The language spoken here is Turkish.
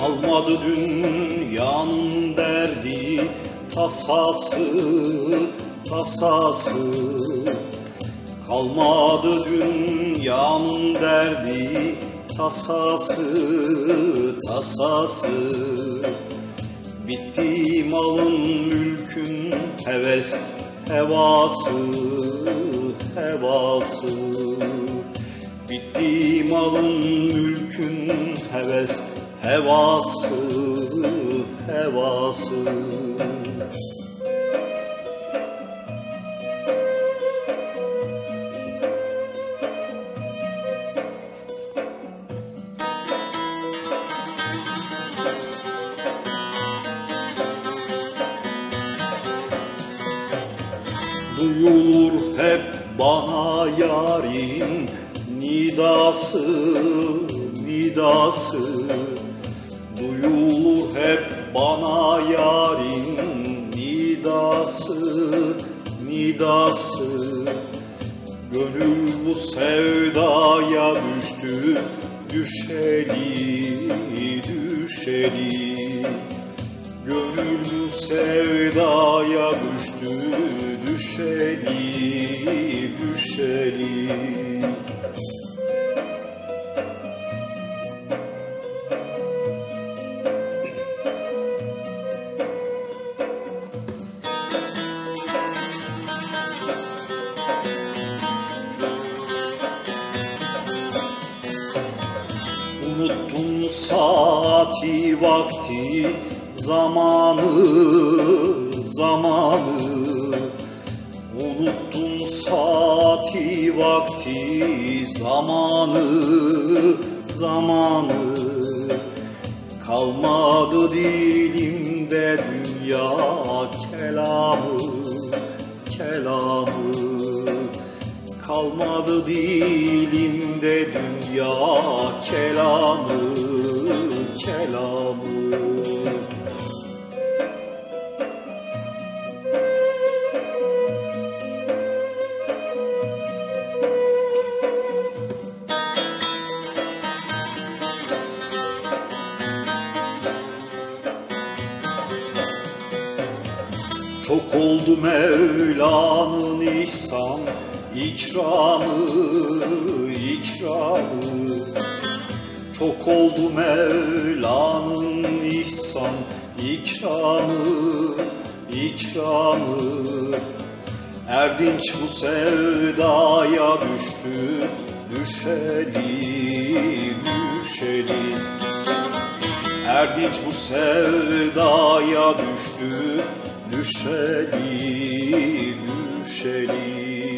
Kalmadı dünyanın derdi tasası tasası. Kalmadı dünyanın derdi tasası tasası. Bitti malın mülkün heves hevası hevası. Bitti malın mülkün heves hevası hevası Duyulur hep bana yarin nidası, nidası hep bana yarin nidası, nidası Gönül bu sevdaya düştü, düşeli, düşeli Gönül sevdaya düştü, düşeli, düşeli. Saati vakti zamanı zamanı. Unuttum saati vakti zamanı zamanı. Kalmadı dilimde dünya kelamı kelamı. Kalmadı dilimde dünya kelamı kelamı Çok oldu Mevla'nın ihsan ikramı, ikramı Çok oldu Mevla'nın ihsan ikramı, ikramı Erdinç bu sevdaya düştü, düşeli, düşeli Erdinç bu sevdaya düştü, düşeli, düşeli.